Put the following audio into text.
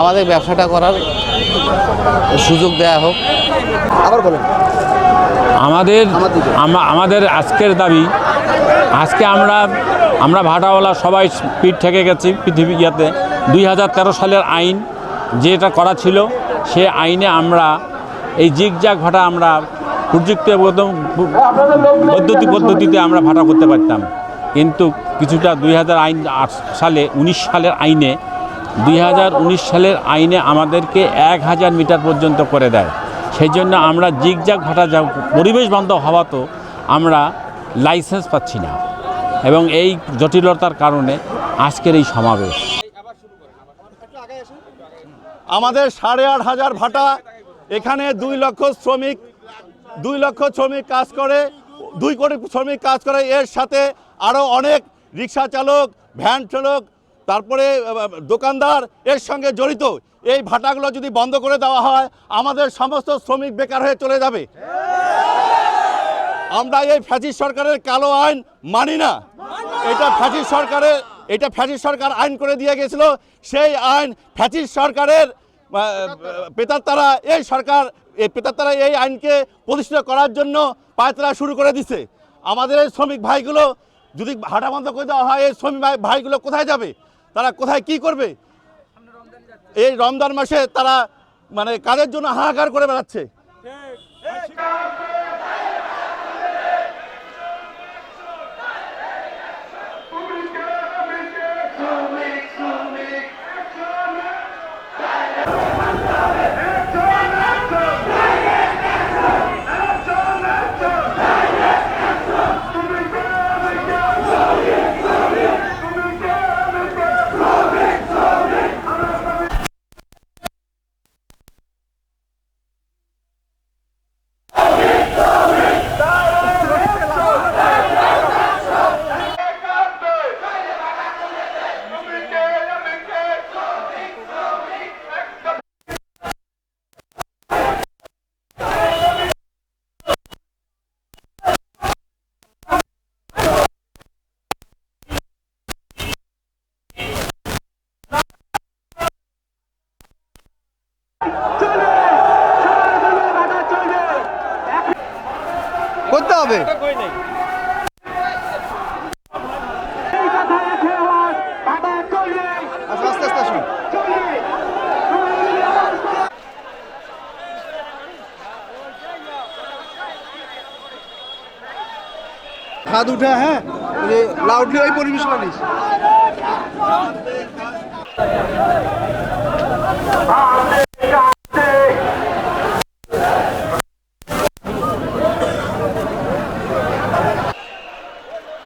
আমাদের ব্যবসাটা করার সুযোগ দেয়া হোক। আবার বলেন। আমাদের আমাদের আজকের দাবি আজকে আমরা আমরা ভাটাওয়ালা সবাই পিঠ থেকে গেছি পৃথিবী ইয়াতে। দুই হাজার তেরো সালের আইন যেটা করা ছিল সে আইনে আমরা এই জিগজাগ ভাটা আমরা প্রযুক্তি পদ্ধতি পদ্ধতিতে আমরা ভাটা করতে পারতাম। কিন্তু কিছুটা দুই হাজার আইন আট সালে উনিশ সালের আইনে দুই হাজার উনিশ সালের আইনে আমাদেরকে এক হাজার মিটার পর্যন্ত করে দেয়। সেই জন্য আমরা জিগজাগ ভাটা যা পরিবেশ বান্ধব হওয়া তো আমরা লাইসেন্স পাচ্ছি না এবং এই জটিলতার কারণে আজকের এই সমাবেশ। আমাদের সাড়ে আট হাজার ভাটা এখানে দুই লক্ষ শ্রমিক, দুই লক্ষ শ্রমিক কাজ করে, দুই কোটি শ্রমিক কাজ করে। এর সাথে আরও অনেক রিক্সা চালক, ভ্যান চালক তারপরে দোকানদার এর সঙ্গে জড়িত। এই ভাটাগুলো যদি বন্ধ করে দেওয়া হয় আমাদের সমস্ত শ্রমিক বেকার হয়ে চলে যাবে। আমরা এই ফ্যাসিস সরকারের কালো আইন মানি না। এটা ফ্যাসিস সরকারের এটা ফ্যাসিস সরকার আইন করে দিয়ে গেছিল। সেই আইন ফ্যাসিস সরকারের আহ, পেতাত্তারা এই সরকার এই পেতাত্তারা এই আইনকে প্রতিষ্ঠিত করার জন্য পায়তারা শুরু করে দিছে। আমাদের এই শ্রমিক ভাইগুলো যদি হাঁটা বন্ধ করে দেওয়া হয় এই শ্রমিক ভাইগুলো কোথায় যাবে? তারা কোথায় কি করবে? এই রমজান মাসে তারা মানে কাজের জন্য হাহাকার করে বেড়াচ্ছে? করতে হবে। আসুন। হাত উঠে হ্যাঁ লাউডলি ওই পরিবেশ মানিস